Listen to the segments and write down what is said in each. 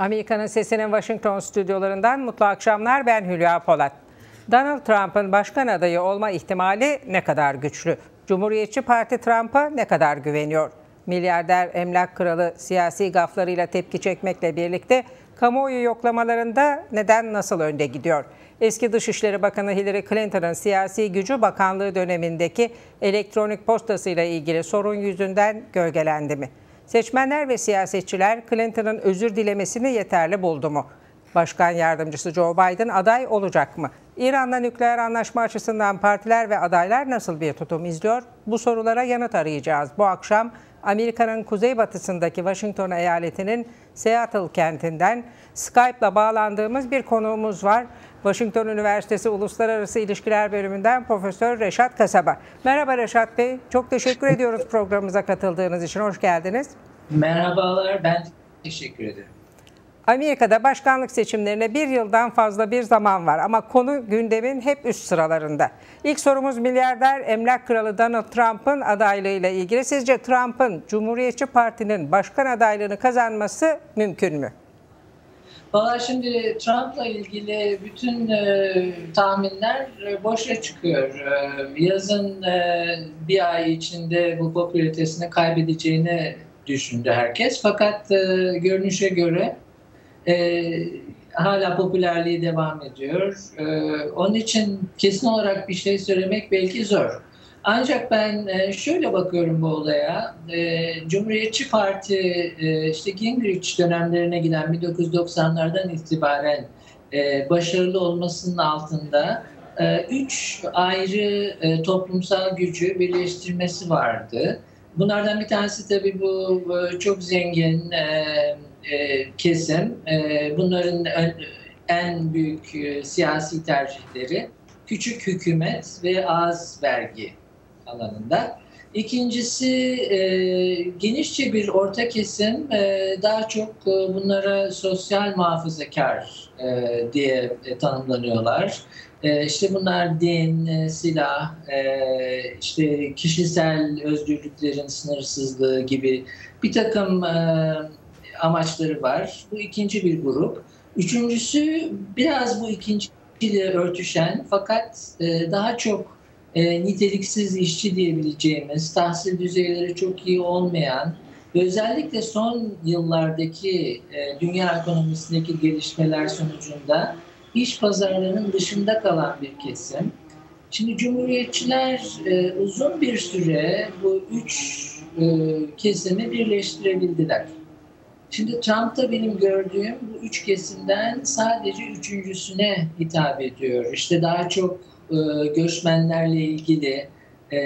Amerika'nın sesinin Washington stüdyolarından mutlu akşamlar. Ben Hülya Polat. Donald Trump'ın başkan adayı olma ihtimali ne kadar güçlü? Cumhuriyetçi Parti Trump'a ne kadar güveniyor? Milyarder emlak kralı siyasi gaflarıyla tepki çekmekle birlikte kamuoyu yoklamalarında neden nasıl önde gidiyor? Eski Dışişleri Bakanı Hillary Clinton'ın siyasi gücü bakanlığı dönemindeki elektronik postasıyla ilgili sorun yüzünden gölgelendi mi? Seçmenler ve siyasetçiler Clinton'ın özür dilemesini yeterli buldu mu? Başkan yardımcısı Joe Biden aday olacak mı? İran'la nükleer anlaşma açısından partiler ve adaylar nasıl bir tutum izliyor? Bu sorulara yanıt arayacağız. Bu akşam Amerika'nın kuzeybatısındaki Washington eyaletinin Seattle kentinden Skype'la bağlandığımız bir konuğumuz var. Washington Üniversitesi Uluslararası İlişkiler Bölümünden Profesör Reşat Kasaba. Merhaba Reşat Bey, çok teşekkür ediyoruz programımıza katıldığınız için. Hoş geldiniz. Merhabalar, ben teşekkür ederim. Amerika'da başkanlık seçimlerine bir yıldan fazla bir zaman var ama konu gündemin hep üst sıralarında. İlk sorumuz milyarder emlak kralı Donald Trump'ın adaylığıyla ilgili. Sizce Trump'ın Cumhuriyetçi Parti'nin başkan adaylığını kazanması mümkün mü? Valla şimdi Trump'la ilgili bütün e, tahminler e, boşa çıkıyor. E, yazın e, bir ay içinde bu popülaritesini kaybedeceğini düşündü herkes. Fakat e, görünüşe göre e, hala popülerliği devam ediyor. E, onun için kesin olarak bir şey söylemek belki zor. Ancak ben e, şöyle bakıyorum bu olaya. E, Cumhuriyetçi Parti e, işte Gingrich dönemlerine giden 1990'lardan itibaren başarılı olmasının altında üç ayrı toplumsal gücü birleştirmesi vardı. Bunlardan bir tanesi tabii bu çok zengin kesim. Bunların en büyük siyasi tercihleri küçük hükümet ve az vergi alanında. İkincisi e, genişçe bir orta kesim e, daha çok e, bunlara sosyal muhafazakar e, diye e, tanımlanıyorlar. E, işte bunlar din, e, silah, e, işte kişisel özgürlüklerin sınırsızlığı gibi bir takım e, amaçları var. Bu ikinci bir grup. Üçüncüsü biraz bu ikinci örtüşen fakat daha çok niteliksiz işçi diyebileceğimiz, tahsil düzeyleri çok iyi olmayan özellikle son yıllardaki dünya ekonomisindeki gelişmeler sonucunda iş pazarlarının dışında kalan bir kesim. Şimdi Cumhuriyetçiler e, uzun bir süre bu üç e, kesimi birleştirebildiler. Şimdi Trump'ta benim gördüğüm bu üç kesimden sadece üçüncüsüne hitap ediyor. İşte daha çok e, göçmenlerle ilgili e,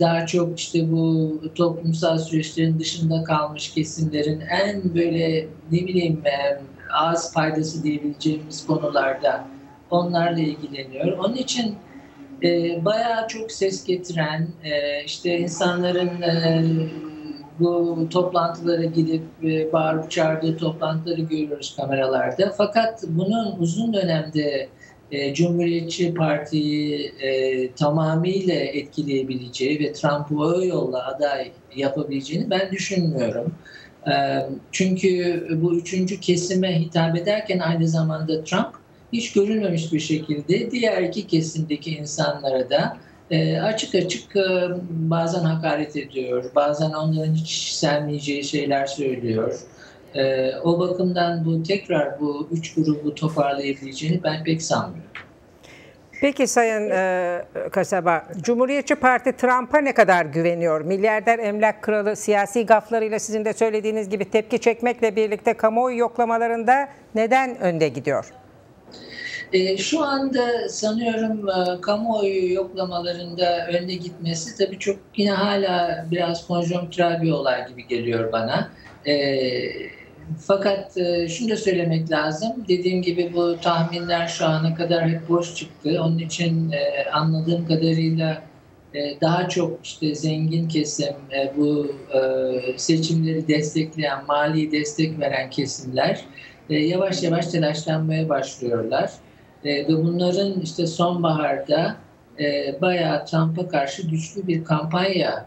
daha çok işte bu toplumsal süreçlerin dışında kalmış kesimlerin en böyle ne bileyim e, az faydası diyebileceğimiz konularda onlarla ilgileniyor. Onun için e, bayağı çok ses getiren, e, işte insanların e, bu toplantılara gidip e, bağırıp çağırdığı toplantıları görüyoruz kameralarda. Fakat bunun uzun dönemde e, Cumhuriyetçi Parti'yi e, tamamıyla etkileyebileceği ve Trump'ı o yolla aday yapabileceğini ben düşünmüyorum. E, çünkü bu üçüncü kesime hitap ederken aynı zamanda Trump hiç görülmemiş bir şekilde diğer iki kesimdeki insanlara da açık açık bazen hakaret ediyor, bazen onların hiç sevmeyeceği şeyler söylüyor. O bakımdan bu tekrar bu üç grubu toparlayabileceğini ben pek sanmıyorum. Peki Sayın e, Kasaba, Cumhuriyetçi Parti Trump'a ne kadar güveniyor? Milyarder emlak kralı siyasi gaflarıyla sizin de söylediğiniz gibi tepki çekmekle birlikte kamuoyu yoklamalarında neden önde gidiyor? E, şu anda sanıyorum e, kamuoyu yoklamalarında önde gitmesi tabii çok yine hala biraz konjonktürel bir olay gibi geliyor bana. E, fakat e, şunu da söylemek lazım. Dediğim gibi bu tahminler şu ana kadar hep boş çıktı. Onun için e, anladığım kadarıyla e, daha çok işte zengin kesim, bu seçimleri destekleyen, mali destek veren kesimler yavaş yavaş telaşlanmaya başlıyorlar. Ve bunların işte sonbaharda bayağı Trump'a karşı güçlü bir kampanya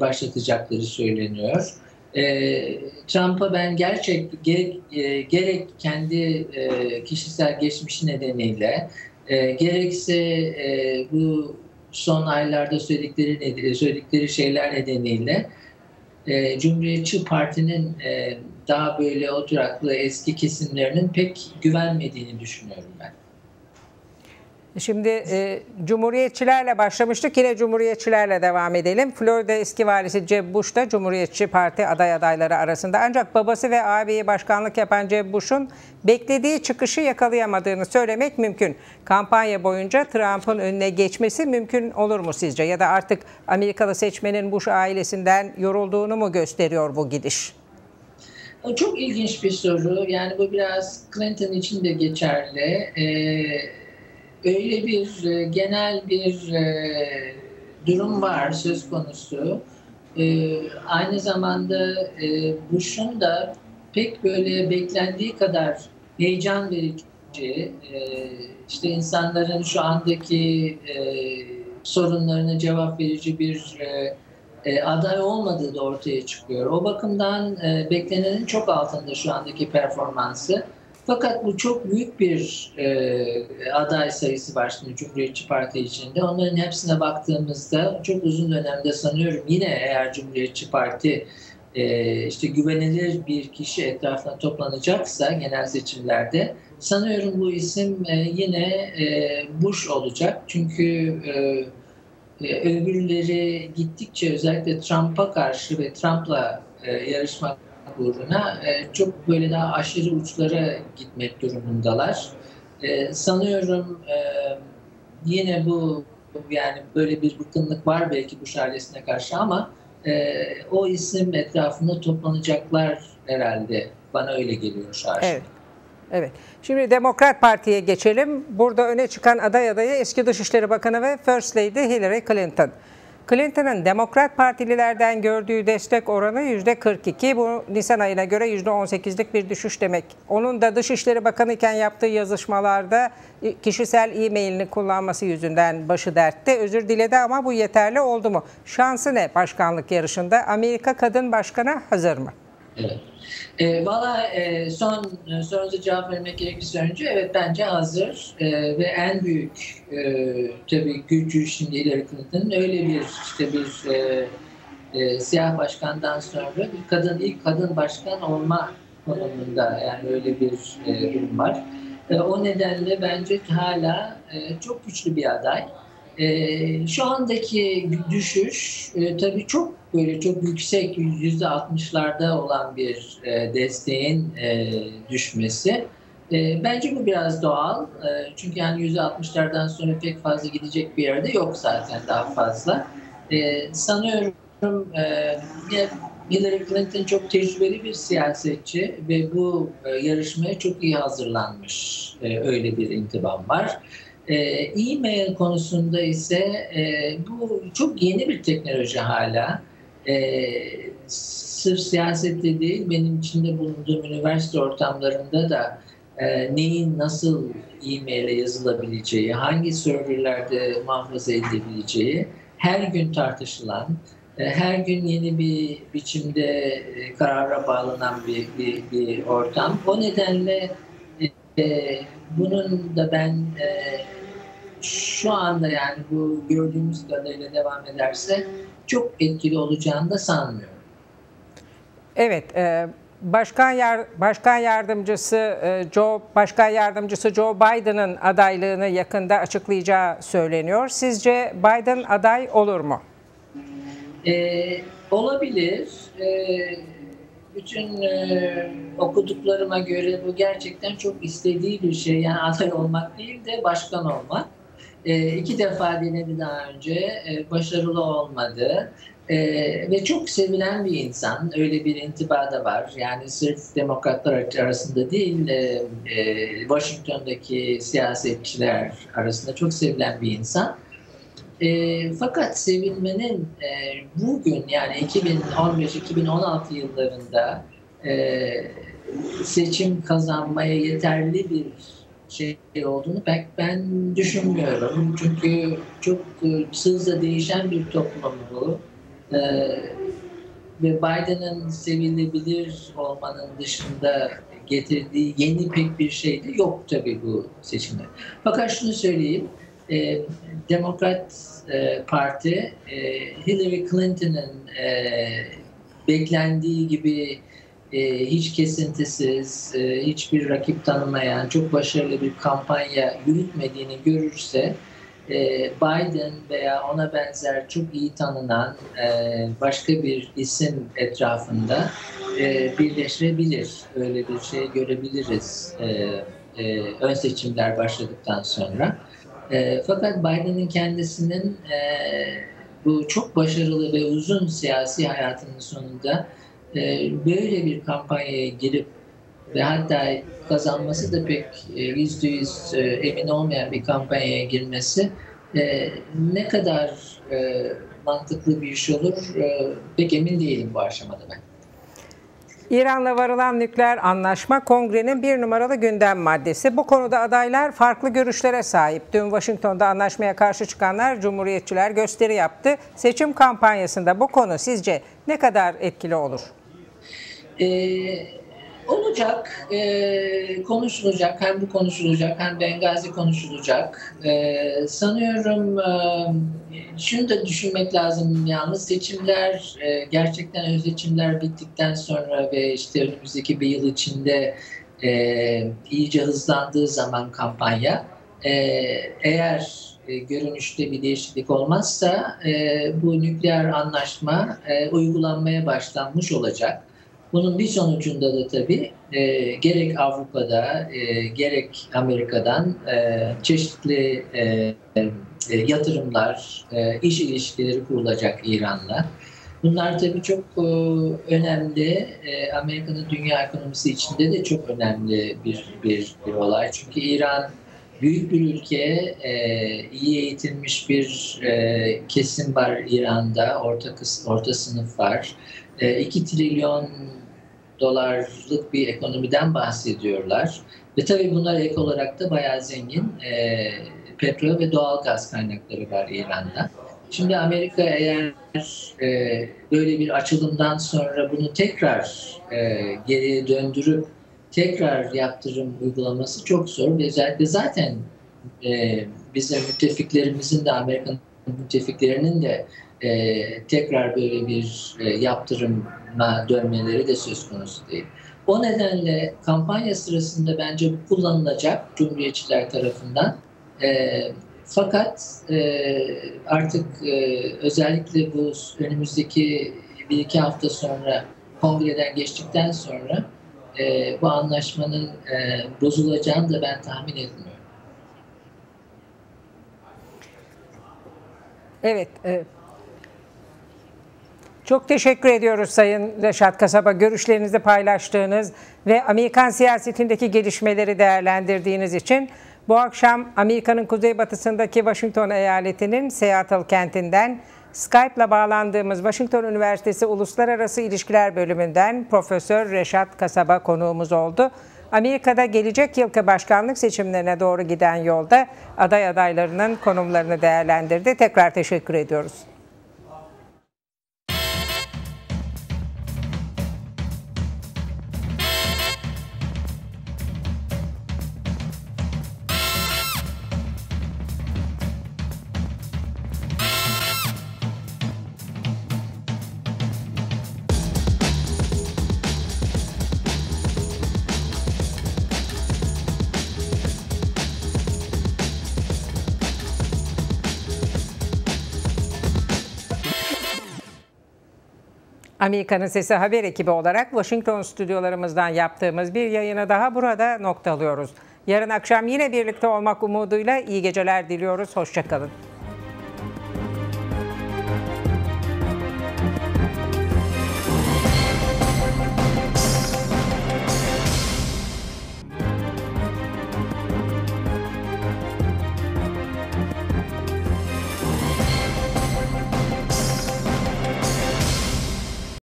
başlatacakları söyleniyor. E, Trump'a ben gerçek gerek, e, gerek kendi e, kişisel geçmişi nedeniyle e, gerekse e, bu son aylarda söyledikleri söyledikleri şeyler nedeniyle e, Cumhuriyetçi Parti'nin e, daha böyle oturaklı eski kesimlerinin pek güvenmediğini düşünüyorum ben. Şimdi e, Cumhuriyetçilerle başlamıştık. Yine Cumhuriyetçilerle devam edelim. Florida eski valisi Jeb Bush da Cumhuriyetçi Parti aday adayları arasında. Ancak babası ve abiyi başkanlık yapan Jeb Bush'un beklediği çıkışı yakalayamadığını söylemek mümkün. Kampanya boyunca Trump'ın önüne geçmesi mümkün olur mu sizce? Ya da artık Amerikalı seçmenin Bush ailesinden yorulduğunu mu gösteriyor bu gidiş? Çok ilginç bir soru. Yani bu biraz Clinton için de geçerli. Ee, öyle bir e, genel bir e, durum var söz konusu. E, aynı zamanda e, Bush'un da pek böyle beklendiği kadar heyecan verici, işte insanların şu andaki e, sorunlarına cevap verici bir aday olmadığı da ortaya çıkıyor. O bakımdan beklenenin çok altında şu andaki performansı. Fakat bu çok büyük bir e, aday sayısı var şimdi Cumhuriyetçi Parti içinde. Onların hepsine baktığımızda çok uzun dönemde sanıyorum yine eğer Cumhuriyetçi Parti e, işte güvenilir bir kişi etrafına toplanacaksa genel seçimlerde sanıyorum bu isim e, yine e, Bush olacak. Çünkü e, e, öbürleri gittikçe özellikle Trump'a karşı ve Trump'la e, yarışmak uğruna e, çok böyle daha aşırı uçlara gitmek durumundalar. E, sanıyorum e, yine bu yani böyle bir bıkkınlık var belki bu ailesine karşı ama e, o isim etrafında toplanacaklar herhalde. Bana öyle geliyor şahsen. Evet. Evet. Şimdi Demokrat Parti'ye geçelim. Burada öne çıkan aday adayı eski Dışişleri Bakanı ve First Lady Hillary Clinton. Clinton'ın Demokrat Partililerden gördüğü destek oranı %42. Bu Nisan ayına göre %18'lik bir düşüş demek. Onun da Dışişleri Bakanı iken yaptığı yazışmalarda kişisel e-mailini kullanması yüzünden başı dertte. Özür diledi ama bu yeterli oldu mu? Şansı ne başkanlık yarışında? Amerika kadın başkana hazır mı? Evet. E, Valla e, son sorunuza cevap vermek gerekirse önce evet bence hazır e, ve en büyük e, tabii gücü şimdi Hillary Clinton'ın öyle bir işte bir e, e, siyah başkandan sonra bir kadın ilk kadın başkan olma konumunda yani öyle bir e, durum var. E, o nedenle bence hala e, çok güçlü bir aday. E, şu andaki düşüş e, tabii çok böyle çok yüksek yüzde altmışlarda olan bir e, desteğin e, düşmesi. E, bence bu biraz doğal. E, çünkü yani yüzde altmışlardan sonra pek fazla gidecek bir yerde yok zaten daha fazla. E, sanıyorum e, Hillary Clinton çok tecrübeli bir siyasetçi ve bu e, yarışmaya çok iyi hazırlanmış. E, öyle bir intibam var. E-mail konusunda ise e, bu çok yeni bir teknoloji hala. E, sırf siyasette değil, benim içinde bulunduğum üniversite ortamlarında da e, neyin nasıl e-mail'e yazılabileceği, hangi serverlerde muhafaza edilebileceği her gün tartışılan, e, her gün yeni bir biçimde e, karara bağlanan bir, bir, bir ortam. O nedenle e, bunun da ben e, şu anda yani bu gördüğümüz kadarıyla devam ederse çok etkili olacağını da sanmıyorum. Evet, e, Başkan yar, Başkan yardımcısı e, Joe Başkan yardımcısı Joe Biden'ın adaylığını yakında açıklayacağı söyleniyor. Sizce Biden aday olur mu? E, olabilir. E, bütün e, okuduklarıma göre bu gerçekten çok istediği bir şey. Yani aday olmak değil de başkan olmak. E, iki defa denedi daha önce. E, başarılı olmadı. E, ve çok sevilen bir insan. Öyle bir intiba da var. Yani sırf demokratlar arasında değil, e, e, Washington'daki siyasetçiler arasında çok sevilen bir insan. E, fakat sevilmenin e, bugün yani 2015-2016 yıllarında e, seçim kazanmaya yeterli bir şey olduğunu pek ben düşünmüyorum. Çünkü çok hızla değişen bir toplum bu. Ee, ve Biden'ın sevilebilir olmanın dışında getirdiği yeni pek bir şey de yok tabii bu seçimde. Fakat şunu söyleyeyim, e, Demokrat e, Parti e, Hillary Clinton'ın e, beklendiği gibi e, hiç kesintisiz, e, hiçbir rakip tanımayan, çok başarılı bir kampanya yürütmediğini görürse e, Biden veya ona benzer çok iyi tanınan e, başka bir isim etrafında e, birleşebilir. Öyle bir şey görebiliriz ön seçimler başladıktan sonra. Fakat Biden'ın kendisinin bu çok başarılı ve uzun siyasi hayatının sonunda böyle bir kampanyaya girip ve hatta kazanması da pek e, yüzde yüz e, emin olmayan bir kampanyaya girmesi e, ne kadar mantıklı bir iş olur pek emin değilim bu aşamada ben. İran'la varılan nükleer anlaşma kongrenin bir numaralı gündem maddesi. Bu konuda adaylar farklı görüşlere sahip. Dün Washington'da anlaşmaya karşı çıkanlar Cumhuriyetçiler gösteri yaptı. Seçim kampanyasında bu konu sizce ne kadar etkili olur? Ee, Olacak, e, konuşulacak, hem bu konuşulacak hem Bengazi konuşulacak. E, sanıyorum e, şunu da düşünmek lazım yalnız seçimler, e, gerçekten öz seçimler bittikten sonra ve işte önümüzdeki bir yıl içinde e, iyice hızlandığı zaman kampanya, e, eğer e, görünüşte bir değişiklik olmazsa e, bu nükleer anlaşma e, uygulanmaya başlanmış olacak. Bunun bir sonucunda da tabii e, gerek Avrupa'da e, gerek Amerika'dan e, çeşitli e, e, yatırımlar, e, iş ilişkileri kurulacak İran'la. Bunlar tabii çok e, önemli. E, Amerika'nın dünya ekonomisi içinde de çok önemli bir bir, bir olay. Çünkü İran büyük bir ülke, e, iyi eğitilmiş bir e, kesim var İran'da, orta orta sınıf var. E, 2 trilyon dolarlık bir ekonomiden bahsediyorlar. Ve tabii bunlar ek olarak da bayağı zengin e, petrol ve doğal gaz kaynakları var İran'da. Şimdi Amerika eğer e, böyle bir açılımdan sonra bunu tekrar e, geriye döndürüp tekrar yaptırım uygulaması çok zor ve özellikle zaten e, bizim müttefiklerimizin de Amerikan müttefiklerinin de e, tekrar böyle bir e, yaptırıma dönmeleri de söz konusu değil. O nedenle kampanya sırasında bence kullanılacak Cumhuriyetçiler tarafından. E, fakat e, artık e, özellikle bu önümüzdeki bir iki hafta sonra kongreden geçtikten sonra e, bu anlaşmanın e, bozulacağını da ben tahmin etmiyorum. Evet, evet. Çok teşekkür ediyoruz Sayın Reşat Kasaba görüşlerinizi paylaştığınız ve Amerikan siyasetindeki gelişmeleri değerlendirdiğiniz için. Bu akşam Amerika'nın kuzeybatısındaki Washington eyaletinin Seattle kentinden Skype'la bağlandığımız Washington Üniversitesi Uluslararası İlişkiler Bölümünden Profesör Reşat Kasaba konuğumuz oldu. Amerika'da gelecek yılki başkanlık seçimlerine doğru giden yolda aday adaylarının konumlarını değerlendirdi. Tekrar teşekkür ediyoruz. Amerika'nın Sesi haber ekibi olarak Washington stüdyolarımızdan yaptığımız bir yayını daha burada noktalıyoruz. Yarın akşam yine birlikte olmak umuduyla iyi geceler diliyoruz. Hoşçakalın.